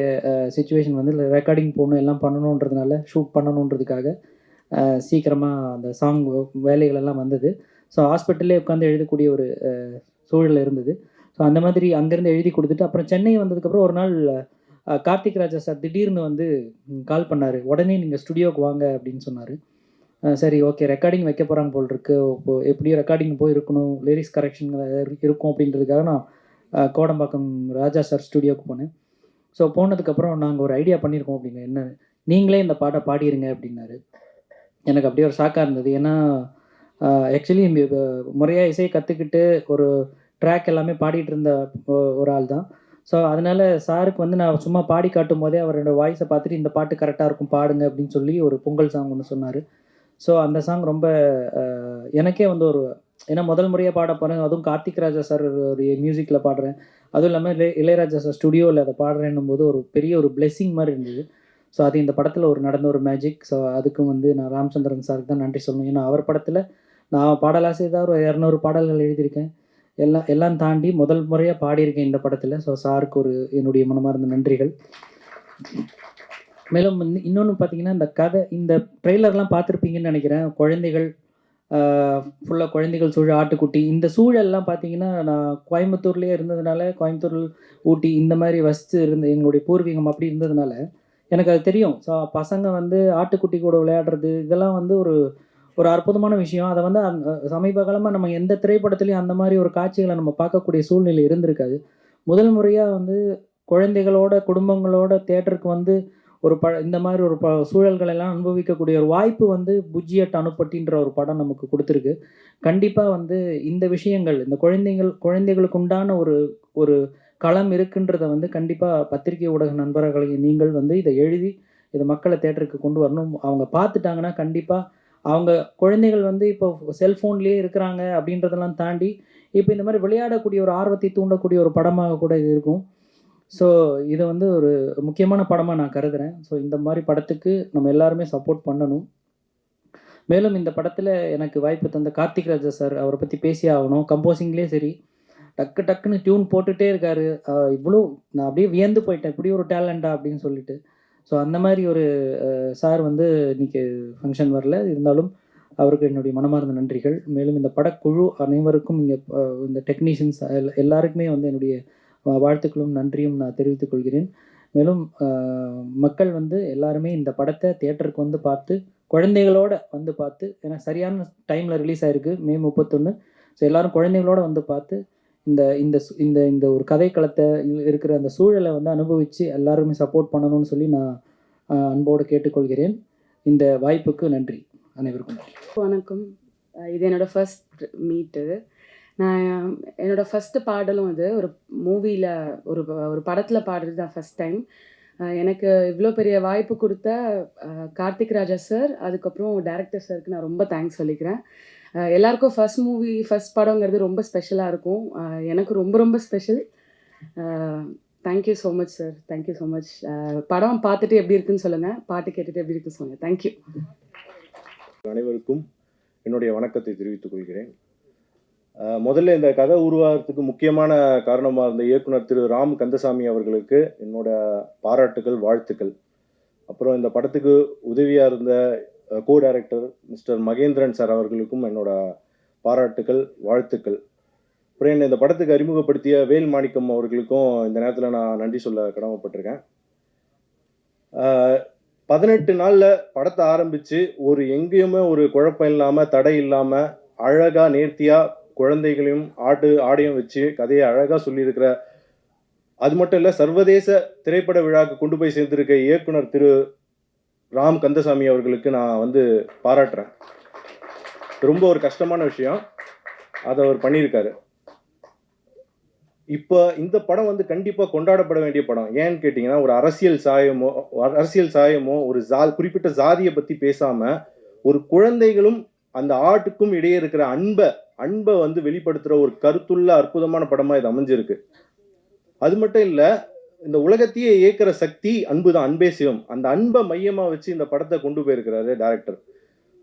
சுச்சுவேஷன் வந்து ரெக்கார்டிங் போகணும் எல்லாம் பண்ணணுன்றதுனால ஷூட் பண்ணணுன்றதுக்காக சீக்கிரமாக அந்த சாங் வேலைகள் எல்லாம் வந்தது. ஸோ ஹாஸ்பிட்டல்லே உட்காந்து எழுதக்கூடிய ஒரு சூழல் இருந்தது. ஸோ அந்த மாதிரி அங்கேருந்து எழுதி கொடுத்துட்டு அப்புறம் சென்னை வந்ததுக்கப்புறம் ஒரு நாள் கார்த்திக் ராஜா சார் திடீர்னு வந்து கால் பண்ணார். உடனே நீங்கள் ஸ்டுடியோவுக்கு வாங்க அப்படின்னு சொன்னார். சரி ஓகே ரெக்கார்டிங் வைக்க போகிறாங்க போல் இருக்கு. இப்போ எப்படியும் ரெக்கார்டிங் போய் இருக்கணும் லிரிக்ஸ் கரெக்ஷன் இருக்கும் அப்படின்றதுக்காக நான் கோடம்பாக்கம் ராஜா சார் ஸ்டுடியோவுக்கு போனேன். ஸோ போனதுக்கப்புறம் நாங்கள் ஒரு ஐடியா பண்ணியிருக்கோம் அப்படிங்க. என்ன நீங்களே இந்த பாட்டை பாடிருங்க அப்படின்னாரு. எனக்கு அப்படியே ஒரு ஷாக்காக இருந்தது. ஏன்னா ஆக்சுவலி முறையாக இசையை கற்றுக்கிட்டு ஒரு ட்ராக் எல்லாமே பாடிட்டு இருந்த ஒரு ஆள் தான் ஸோ அதனால சாருக்கு வந்து நான் சும்மா பாடி காட்டும் போதே அவரோட வாய்ஸை பார்த்துட்டு இந்த பாட்டு கரெக்டாக இருக்கும் பாடுங்க அப்படின்னு சொல்லி ஒரு பொங்கல் சாங் ஒன்று சொன்னார். ஸோ அந்த சாங் ரொம்ப எனக்கே வந்து ஒரு ஏன்னா முதல் முறையாக பாட போகிறேன் அதுவும் கார்த்திக் ராஜா சார் ஒரு மியூசிக்கில் பாடுறேன். அதுவும் இல்லாமல் இளைய இளையராஜா சார் ஸ்டுடியோவில் அதை பாடுறேன்னும் போது ஒரு பெரிய ஒரு பிளெஸ்ஸிங் மாதிரி இருந்தது. ஸோ அது இந்த படத்தில் ஒரு நடந்த ஒரு மேஜிக் ஸோ அதுக்கும் வந்து நான் ராமச்சந்திரன் சாருக்கு தான் நன்றி சொல்லணும். ஏன்னா அவர் படத்தில் நான் பாடலாசிரியர் தான் ஒரு இரநூறு பாடல்கள் எழுதியிருக்கேன். எல்லாம் எல்லாம் தாண்டி முதல் முறையாக பாடியிருக்கேன் இந்த படத்தில். ஸோ சாருக்கு ஒரு என்னுடைய மனமார்ந்த நன்றிகள். மேலும் இன்னொன்று பார்த்தீங்கன்னா இந்த கதை இந்த ட்ரெய்லர்லாம் பார்த்துருப்பீங்கன்னு நினைக்கிறேன். குழந்தைகள் ஃபுல்லாக குழந்தைகள் சூழல் ஆட்டுக்குட்டி இந்த சூழல்லாம் பார்த்தீங்கன்னா நான் கோயம்புத்தூர்லேயே இருந்ததுனால கோயம்புத்தூர் ஊட்டி இந்த மாதிரி வசித்து இருந்த எங்களுடைய பூர்வீகம் அப்படி இருந்ததுனால எனக்கு அது தெரியும். ஸோ பசங்க வந்து ஆட்டுக்குட்டி கூட விளையாடுறது இதெல்லாம் வந்து ஒரு ஒரு அற்புதமான விஷயம். அதை வந்து சமீப காலமாக நம்ம எந்த திரைப்படத்துலையும் அந்த மாதிரி ஒரு காட்சிகளை நம்ம பார்க்கக்கூடிய சூழ்நிலை இருந்திருக்காது. முதல் முறையாக வந்து குழந்தைகளோட குடும்பங்களோட தேட்டருக்கு வந்து ஒரு ப இந்த மாதிரி ஒரு ப சூழல்களெல்லாம் அனுபவிக்கக்கூடிய ஒரு வாய்ப்பு வந்து புஜ்ஜியட் அனுப்பட்டின்ற ஒரு படம் நமக்கு கொடுத்துருக்கு. கண்டிப்பாக வந்து இந்த விஷயங்கள் இந்த குழந்தைகள் குழந்தைகளுக்கு உண்டான ஒரு ஒரு களம் இருக்குன்றதை வந்து கண்டிப்பாக பத்திரிகை ஊடக நண்பர்களை நீங்கள் வந்து இதை எழுதி இதை மக்களை தேட்டருக்கு கொண்டு வரணும். அவங்க பார்த்துட்டாங்கன்னா கண்டிப்பாக அவங்க குழந்தைகள் வந்து இப்போ செல்ஃபோன்லேயே இருக்கிறாங்க அப்படின்றதெல்லாம் தாண்டி இப்போ இந்த மாதிரி விளையாடக்கூடிய ஒரு ஆர்வத்தை தூண்டக்கூடிய ஒரு படமாக கூட இது இருக்கும். ஸோ இதை வந்து ஒரு முக்கியமான படமாக நான் கருதுகிறேன் ஸோ இந்த மாதிரி படத்துக்கு நம்ம எல்லாருமே சப்போர்ட் பண்ணணும். மேலும் இந்த படத்தில் எனக்கு வாய்ப்பு தந்த கார்த்திக் ராஜா சார் அவரை பற்றி பேசி ஆகணும். கம்போசிங்லேயே சரி. டக்கு டக்குன்னு டியூன் போட்டுகிட்டே இருக்காரு. இவ்வளோ நான் அப்படியே வியந்து போயிட்டேன். இப்படி ஒரு டேலண்டா அப்படின்னு சொல்லிட்டு. ஸோ அந்த மாதிரி ஒரு சார் வந்து இன்னைக்கு ஃபங்க்ஷன் வரல. இருந்தாலும் அவருக்கு என்னுடைய மனமார்ந்த நன்றிகள். மேலும் இந்த படக்குழு அனைவருக்கும் இங்கே இந்த டெக்னீஷியன்ஸ் எல்லாருக்குமே வந்து என்னுடைய வாழ்த்துக்களும் நன்றியும் நான் தெரிவித்துக் கொள்கிறேன். மேலும் மக்கள் வந்து எல்லாருமே இந்த படத்தை தியேட்டருக்கு வந்து பார்த்து குழந்தைகளோட வந்து பார்த்து ஏன்னா சரியான டைமில் ரிலீஸ் ஆயிருக்கு. மே முப்பத்தொன்று ஸோ எல்லாரும் குழந்தைகளோட வந்து பார்த்து இந்த இந்த இந்த இந்த ஒரு கதைக்களத்தை இருக்கிற அந்த சூழலை வந்து அனுபவித்து எல்லாருமே சப்போர்ட் பண்ணணும்னு சொல்லி நான் அன்போடு கேட்டுக்கொள்கிறேன். இந்த வாய்ப்புக்கு நன்றி அனைவருக்கும். வணக்கம். இது என்னோடய ஃபர்ஸ்ட் மீட்டு நான் என்னோட ஃபஸ்ட்டு பாடலும் அது ஒரு மூவியில் ஒரு ஒரு படத்தில் பாடுறது தான் ஃபஸ்ட் டைம் எனக்கு இவ்வளோ பெரிய வாய்ப்பு கொடுத்த கார்த்திக் ராஜா சார் அதுக்கப்புறம் டேரக்டர் சாருக்கு நான் ரொம்ப தேங்க்ஸ் சொல்லிக்கிறேன். எல்லாருக்கும் ஃபர்ஸ்ட் மூவி ஃபர்ஸ்ட் படங்கிறது ரொம்ப ஸ்பெஷலாக இருக்கும். எனக்கு ரொம்ப ரொம்ப special thank you so much sir thank you so much படம் பார்த்துட்டு எப்படி இருக்குன்னு சொல்லுங்கள் பாட்டு கேட்டுட்டு எப்படி இருக்குன்னு சொல்லுங்கள் தேங்க்யூ அனைவருக்கும் என்னுடைய வணக்கத்தை தெரிவித்துக் கொள்கிறேன். முதல்ல இந்த கதை உருவாகிறதுக்கு முக்கியமான காரணமாக இருந்த இயக்குனர் திரு ராம் கந்தசாமி அவர்களுக்கு என்னோட பாராட்டுகள் வாழ்த்துக்கள். அப்புறம் இந்த படத்துக்கு உதவியாக இருந்த co director mister Mahendran sir அவர்களுக்கும் என்னோட பாராட்டுக்கள் வாழ்த்துக்கள். அப்புறம் என்னை இந்த படத்துக்கு அறிமுகப்படுத்திய வேல் மாணிக்கம் அவர்களுக்கும் இந்த நேரத்தில் நான் நன்றி சொல்ல கடமைப்பட்டிருக்கேன். பதினெட்டு நாளில் படத்தை ஆரம்பித்து ஒரு எங்கேயுமே ஒரு குழப்பம் இல்லாமல் தடை இல்லாமல் அழகாக நேர்த்தியாக குழந்தைகளையும் ஆடு ஆடையும் வச்சு கதையை அழகாக சொல்லியிருக்கிற அது மட்டும் இல்லை சர்வதேச திரைப்பட விழாவுக்கு கொண்டு போய் சேர்ந்திருக்க இயக்குனர் திரு ராம் கந்தசாமி அவர்களுக்கு நான் வந்து பாராட்டுறேன். ரொம்ப ஒரு கஷ்டமான விஷயம். அதை அவர் பண்ணியிருக்காரு. இப்போ இந்த படம் வந்து கண்டிப்பாக கொண்டாடப்பட வேண்டிய படம். ஏன்னு கேட்டிங்கன்னா ஒரு அரசியல் சாயமோ அரசியல் சாயமோ ஒரு ஜா குறிப்பிட்ட ஜாதியை பற்றி பேசாமல் ஒரு குழந்தைகளும் அந்த ஆட்டுக்கும் இடையே இருக்கிற அன்பை அன்பை வந்து வெளிப்படுத்துகிற ஒரு கருத்துள்ள அற்புதமான படமாக இது அமைஞ்சிருக்கு. அது மட்டும் இல்லை இந்த உலகத்தையே இயக்கிற சக்தி அன்பு தான் அன்பே சிவம். அந்த அன்பை மையமாக வச்சு இந்த படத்தை கொண்டு போயிருக்கிறாரு டேரக்டர்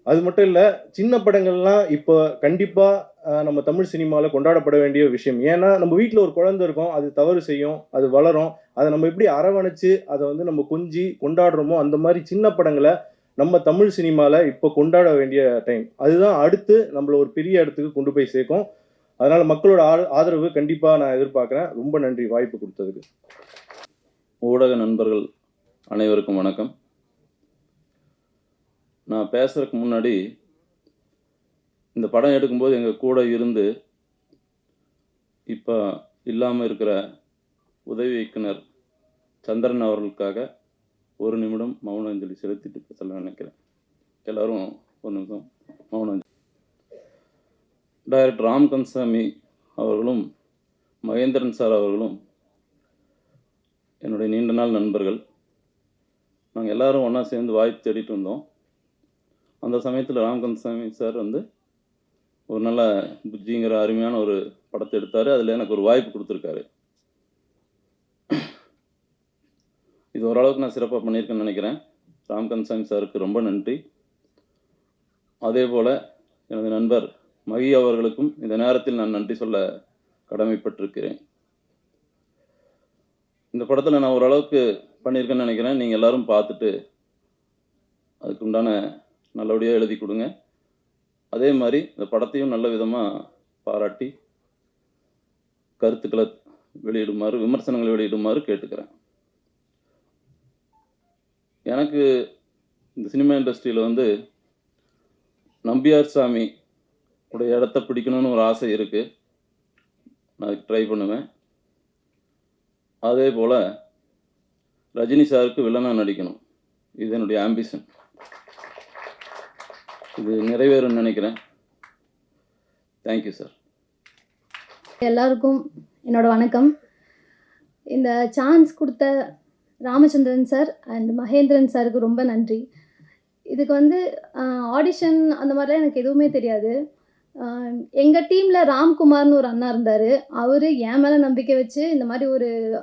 அது மட்டும் இல்லை சின்ன படங்கள்லாம் இப்போ கண்டிப்பாக நம்ம தமிழ் சினிமாவில் கொண்டாடப்பட வேண்டிய விஷயம். ஏன்னா நம்ம வீட்டில் ஒரு குழந்தை இருக்கும் அது தவறு செய்யும் அது வளரும். அதை நம்ம எப்படி அரவணைச்சு அதை வந்து நம்ம கொஞ்சி கொண்டாடுறோமோ அந்த மாதிரி சின்ன படங்களை நம்ம தமிழ் சினிமாவில் இப்போ கொண்டாட வேண்டிய டைம் அதுதான் அடுத்து நம்மள ஒரு பெரிய இடத்துக்கு கொண்டு போய் சேர்க்கும். அதனால் மக்களோட ஆ- ஆதரவு கண்டிப்பாக நான் எதிர்பார்க்குறேன். ரொம்ப நன்றி வாய்ப்பு கொடுத்ததுக்கு. ஊடக நண்பர்கள் அனைவருக்கும் வணக்கம். நான் பேசுகிறதுக்கு முன்னாடி இந்த படம் எடுக்கும்போது எங்கள் கூட இருந்து இப்போ இல்லாமல் இருக்கிற உதவி இயக்குனர் சந்திரன் அவர்களுக்காக ஒரு நிமிடம் மௌன அஞ்சலி செலுத்திட்டு சொல்ல நினைக்கிறேன். எல்லோரும் ஒரு நிமிஷம் மௌன அஞ்சலி. டைரக்டர் ராம் கன்சாமி அவர்களும் மகேந்திரன் சார் அவர்களும் என்னுடைய நீண்ட நாள் நண்பர்கள். நாங்கள் எல்லோரும் ஒன்றா சேர்ந்து வாய்ப்பு தேடிட்டு இருந்தோம் அந்த சமயத்தில் ராம்கந்த்சாமி சார் வந்து ஒரு நல்ல புஜ்ஜிங்கிற அருமையான ஒரு படத்தை எடுத்தார். அதில் எனக்கு ஒரு வாய்ப்பு கொடுத்துருக்காரு. இது ஓரளவுக்கு நான் சிறப்பாக பண்ணியிருக்கேன்னு நினைக்கிறேன். ராம்கந்த்சாமி சாருக்கு ரொம்ப நன்றி. அதே போல் எனது நண்பர் மகி அவர்களுக்கும் இந்த நேரத்தில் நான் நன்றி சொல்ல கடமைப்பட்டிருக்கிறேன். இந்த படத்தில் நான் ஓரளவுக்கு பண்ணியிருக்கேன்னு நினைக்கிறேன். நீங்கள் எல்லோரும் பார்த்துட்டு அதுக்கு உண்டான நல்லபடியாக எழுதி கொடுங்க. அதே மாதிரி இந்த படத்தையும் நல்ல விதமாக பாராட்டி கருத்துக்களை வெளியிடுமாறு விமர்சனங்களை வெளியிடுமாறு கேட்டுக்கிறேன். எனக்கு இந்த சினிமா இண்டஸ்ட்ரியில் வந்து நம்பியார் சாமி உடைய இடத்த பிடிக்கணும்னு ஒரு ஆசை இருக்குது நான் அதுக்கு ட்ரை பண்ணுவேன். அதே போல் ரஜினி சாருக்கு வில்லனாக நடிக்கணும். இது என்னுடைய ஆம்பிஷன் இது நிறைவேறும்னு நினைக்கிறேன். தேங்க்யூ சார் எல்லாருக்கும் என்னோட வணக்கம். இந்த சான்ஸ் கொடுத்த ராமச்சந்திரன் சார் அண்ட் மகேந்திரன் சாருக்கு ரொம்ப நன்றி. இதுக்கு வந்து ஆடிஷன் அந்த மாதிரிலாம் எனக்கு எதுவுமே தெரியாது. எங்கள் டீமில் ராம்குமார்னு ஒரு அண்ணா இருந்தார். அவர் என் மேலே நம்பிக்கை வச்சு இந்த மாதிரி ஒரு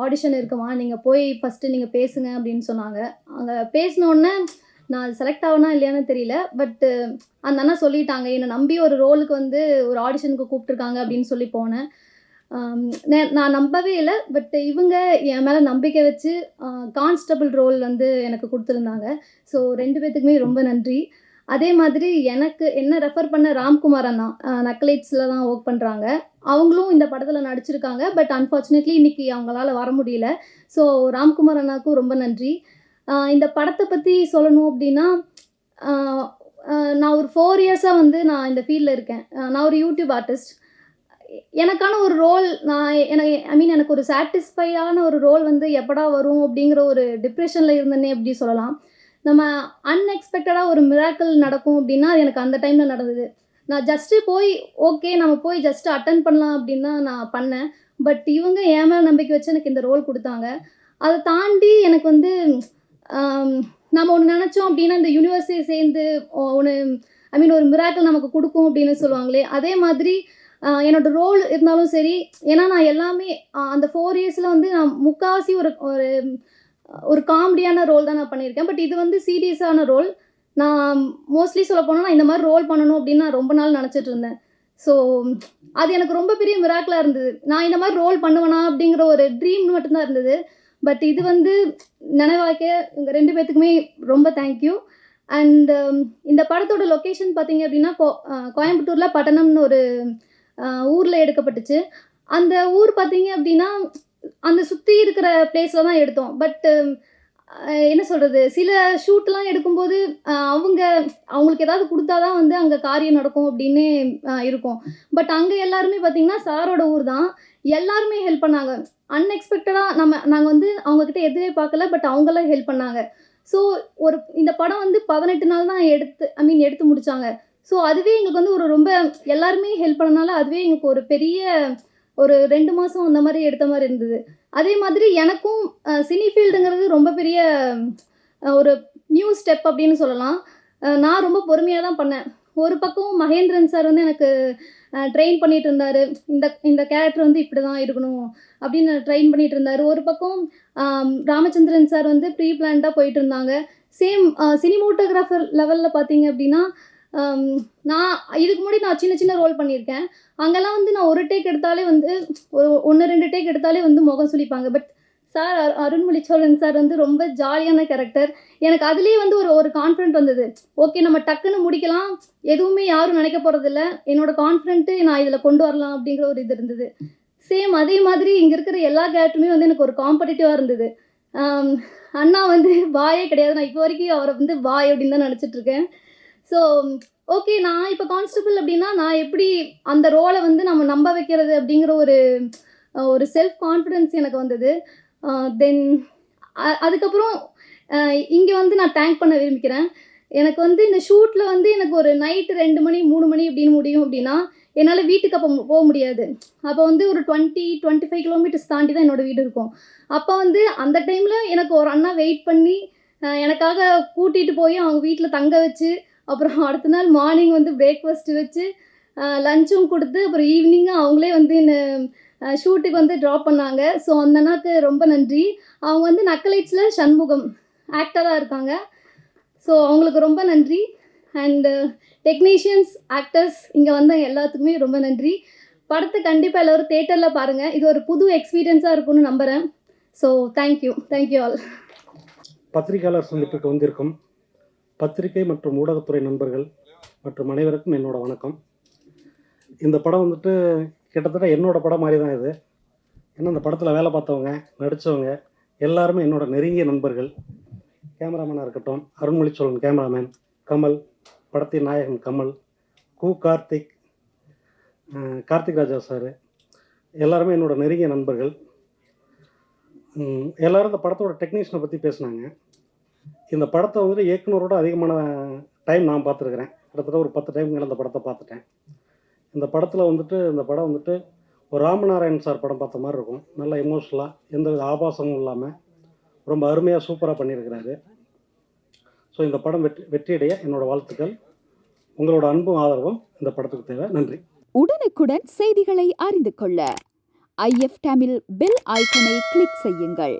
ஆடிஷன் இருக்குமா? நீங்கள் போய் ஃபஸ்ட்டு நீங்கள் பேசுங்க அப்படின்னு சொன்னாங்க. அங்கே பேசினோடனே நான் செலக்ட் ஆகனா இல்லையான்னு தெரியல. பட்டு அந்த அண்ணா சொல்லிட்டாங்க. என்னை நம்பி ஒரு ரோலுக்கு வந்து ஒரு ஆடிஷனுக்கு கூப்பிட்ருக்காங்க அப்படின்னு சொல்லி போனேன். நே- நான் நம்பவே இல்லை. பட் இவங்க என் மேலே நம்பிக்கை வச்சு கான்ஸ்டபிள் ரோல் வந்து எனக்கு கொடுத்துருந்தாங்க. ஸோ ரெண்டு பேர்த்துக்குமே ரொம்ப நன்றி. அதே மாதிரி எனக்கு என்ன ரெஃபர் பண்ண ராம்குமார் அண்ணா நக்கலைட்ஸில் தான் ஒர்க் பண்ணுறாங்க அவங்களும் இந்த படத்தில் நடிச்சிருக்காங்க பட் அன்ஃபார்ச்சுனேட்லி இன்னைக்கு அவங்களால வர முடியல. ஸோ ராம்குமார் அண்ணாக்கும் ரொம்ப நன்றி. இந்த படத்தை பற்றி சொல்லணும் அப்படின்னா நான் ஒரு ஃபோர் இயர்ஸாக வந்து நான் இந்த ஃபீல்டில் இருக்கேன். நான் ஒரு யூடியூப் ஆர்டிஸ்ட் எனக்கான ஒரு ரோல் நான் எனக்கு ஐ மீன் எனக்கு ஒரு சாட்டிஸ்ஃபையான ஒரு ரோல் வந்து எப்படா வரும் அப்படிங்கிற ஒரு டிப்ரெஷனில் இருந்தேனே அப்படி சொல்லலாம். நம்ம அன்எக்ஸ்பெக்டடாக ஒரு மிராக்கிள் நடக்கும் அப்படின்னா அது எனக்கு அந்த டைமில் நடந்தது. நான் ஜஸ்ட்டு போய் ஓகே நம்ம போய் ஜஸ்ட்டு அட்டன் பண்ணலாம் அப்படின்னு தான் நான் பண்ணேன். பட் இவங்க ஏன் மேலே நம்பிக்கை வச்சு எனக்கு இந்த ரோல் கொடுத்தாங்க. அதை தாண்டி எனக்கு வந்து நம்ம ஒன்று நினச்சோம் அப்படின்னா இந்த யூனிவர்ஸே சேர்ந்து ஒன்று ஐ மீன் ஒரு மிராக்கிள் நமக்கு கொடுக்கும் அப்படின்னு சொல்லுவாங்களே அதே மாதிரி என்னோட ரோல் இருந்தாலும் சரி ஏன்னா நான் எல்லாமே அந்த ஃபோர் இயர்ஸில் வந்து நான் முக்காவாசி ஒரு ஒரு ஒரு காமெடியான ரோல் தான் நான் பண்ணியிருக்கேன். பட் இது வந்து சீரியஸான ரோல். நான் மோஸ்ட்லி சொல்ல போனால் நான் இந்த மாதிரி ரோல் பண்ணணும் அப்படின்னு நான் ரொம்ப நாள் நினச்சிட்டு இருந்தேன். ஸோ அது எனக்கு ரொம்ப பெரிய மிராக்கலாக இருந்தது. நான் இந்த மாதிரி ரோல் பண்ணுவேனா அப்படிங்கிற ஒரு ட்ரீம் மட்டும்தான் இருந்தது. பட் இது வந்து நினைவாக்க இவங்க ரெண்டு பேர்த்துக்குமே ரொம்ப தேங்க்யூ அண்ட் um, இந்த படத்தோட லொக்கேஷன் பார்த்தீங்க அப்படின்னா கோ- கோயம்புத்தூரில் பட்டணம்னு ஒரு ஊரில் எடுக்கப்பட்டுச்சு. அந்த ஊர் பார்த்தீங்க அப்படின்னா அந்த சுற்றி இருக்கிற பிளேஸில் தான் எடுத்தோம். பட் um, என்ன சொல்கிறது சில ஷூட்லாம் எடுக்கும்போது அவங்க அவங்களுக்கு ஏதாவது கொடுத்தா தான் வந்து அங்கே காரியம் நடக்கும் அப்படின்னு இருக்கும். பட் அங்கே எல்லாருமே பார்த்தீங்கன்னா சாரோட ஊர் தான் எல்லாருமே ஹெல்ப் பண்ணாங்க. அன்எக்ஸ்பெக்டடாக நம்ம நாங்கள் வந்து அவங்கக்கிட்ட எதுவே பார்க்கல பட் அவங்களாம் ஹெல்ப் பண்ணாங்க. ஸோ ஒரு இந்த படம் வந்து பதினெட்டு நாள் தான் எடுத்து ஐ மீன் எடுத்து முடித்தாங்க ஸோ அதுவே எங்களுக்கு வந்து ஒரு ரொம்ப எல்லாருமே ஹெல்ப் பண்ணனால அதுவே எங்களுக்கு ஒரு பெரிய ஒரு ரெண்டு மாதம் அந்த மாதிரி எடுத்த மாதிரி இருந்தது. அதே மாதிரி எனக்கும் சினி ஃபீல்டுங்கிறது ரொம்ப பெரிய ஒரு நியூ ஸ்டெப் அப்படின்னு சொல்லலாம். நான் ரொம்ப பொறுமையாக தான் பண்ணேன். ஒரு பக்கம் மகேந்திரன் சார் வந்து எனக்கு ட்ரெயின் பண்ணிட்டு இருந்தார். இந்த இந்த கேரக்டர் வந்து இப்படி தான் இருக்கணும் அப்படின்னு ட்ரெயின் பண்ணிட்டு இருந்தார். ஒரு பக்கம் ராமச்சந்திரன் சார் வந்து ப்ரீ பிளான்டாக போயிட்டு இருந்தாங்க. சேம் சினிமோட்டோகிராஃபர் லெவலில் பார்த்தீங்க அப்படின்னா நான் இதுக்கு முன்னாடி நான் சின்ன சின்ன ரோல் பண்ணியிருக்கேன். அங்கெல்லாம் வந்து நான் ஒரு டேக் எடுத்தாலே வந்து ஒரு ஒன்று ரெண்டு டேக் எடுத்தாலே வந்து முகம் சுழிப்பாங்க பட் சார் அரு- அருண்மொழி சோழன் சார் வந்து ரொம்ப ஜாலியான கேரக்டர் எனக்கு அதுலேயே வந்து ஒரு ஒரு கான்ஃபிடென்ட் வந்தது. ஓகே நம்ம டக்குன்னு முடிக்கலாம். எதுவுமே யாரும் நினைக்க போகிறதில்ல என்னோட கான்ஃபிடென்ட்டு நான் இதில் கொண்டு வரலாம் அப்படிங்கிற ஒரு இது இருந்தது. சேம் அதே மாதிரி இங்கே இருக்கிற எல்லா கேரக்டருமே வந்து எனக்கு ஒரு காம்படிட்டிவாக இருந்தது. அண்ணா வந்து வாயே கிடையாது. நான் இப்போ வரைக்கும் அவரை வந்து வாய் அப்படின்னு தான் நினச்சிட்டு இருக்கேன். ஸோ ஓகே நான் இப்போ கான்ஸ்டபிள் அப்படின்னா நான் எப்படி அந்த ரோலை வந்து நம்ம நம்ப வைக்கிறது அப்படிங்கிற ஒரு ஒரு செல்ஃப் கான்ஃபிடென்ஸ் எனக்கு வந்தது. தென் அதுக்கப்புறம் இங்கே வந்து நான் தேங்க் பண்ண விரும்பிக்கிறேன். எனக்கு வந்து இந்த ஷூட்டில் வந்து எனக்கு ஒரு நைட்டு ரெண்டு மணி மூணு மணி அப்படின்னு முடியும் அப்படின்னா என்னால் வீட்டுக்கு அப்போ போக முடியாது. அப்போ வந்து ஒரு டுவெண்ட்டி டுவெண்ட்டி ஃபைவ் கிலோமீட்டர்ஸ் தாண்டி தான் என்னோடய வீடு இருக்கும். அப்போ வந்து அந்த டைமில் எனக்கு ஒரு அண்ணா வெயிட் பண்ணி எனக்காக கூட்டிகிட்டு போய் அவங்க வீட்டில் தங்க வச்சு அப்புறம் அடுத்த நாள் மார்னிங் வந்து பிரேக்ஃபாஸ்ட் வச்சு லஞ்சும் கொடுத்து அப்புறம் ஈவினிங்கும் அவங்களே வந்து என்ன ஷூட்டுக்கு வந்து ட்ராப் பண்ணாங்க. ஸோ அந்த அண்ணாக்கு ரொம்ப நன்றி. அவங்க வந்து நக்கலைட்ஸில் சண்முகம் ஆக்டராக இருக்காங்க. ஸோ அவங்களுக்கு ரொம்ப நன்றி. அண்டு டெக்னீஷியன்ஸ் ஆக்டர்ஸ் இங்கே வந்த எல்லாத்துக்குமே ரொம்ப நன்றி. படத்தை கண்டிப்பாக எல்லோரும் தேட்டரில் பாருங்கள் இது ஒரு புது எக்ஸ்பீரியன்ஸாக இருக்கும்னு நம்புகிறேன் ஸோ தேங்க்யூ தேங்க்யூ ஆல் பத்திரிகையாளர் சந்திப்புக்கு வந்திருக்கும். பத்திரிகை மற்றும் ஊடகத்துறை நண்பர்கள் மற்றும் அனைவருக்கும் என்னோட வணக்கம். இந்த படம் வந்துட்டு கிட்டத்தட்ட என்னோடய படம் மாதிரி தான் இது. ஏன்னா இந்த படத்தில் வேலை பார்த்தவங்க நடித்தவங்க எல்லாருமே என்னோட நெருங்கிய நண்பர்கள். கேமராமேனாக இருக்கட்டும் அருண்மொழி சோழன் கேமராமேன் கமல் படத்தின் நாயகன் கமல் கு கார்த்திக் கார்த்திக் ராஜா சார். எல்லாருமே என்னோட நெருங்கிய நண்பர்கள். எல்லோரும் எல்லாரும் இந்த படத்தோட டெக்னீஷியனை பற்றி பேசுனாங்க. இந்த படத்தை வந்துட்டு இயக்குனரோட அதிகமான டைம் நான் பார்த்துருக்குறேன். கிட்டத்தட்ட ஒரு பத்து டைம் மேலே இந்த படத்தை பார்த்துட்டேன். இந்த படத்தில் வந்துட்டு இந்த படம் வந்துட்டு ஒரு ராமநாராயண் சார் படம் பார்த்த மாதிரி இருக்கும். நல்ல எமோஷ்னலாக எந்த வித ஆபாசமும் இல்லாமல் ரொம்ப அருமையாக சூப்பராக பண்ணியிருக்கிறாரு. ஸோ இந்த படம் வெற்றி வெற்றியடைய என்னோட வாழ்த்துக்கள். உங்களோட அன்பும் ஆதரவும் இந்த படத்துக்கு தேவை. நன்றி. உடனுக்குடன் செய்திகளை அறிந்து கொள்ள ஐஎஃப் டேமில் பெல் ஐக்கனை கிளிக் செய்யுங்கள்.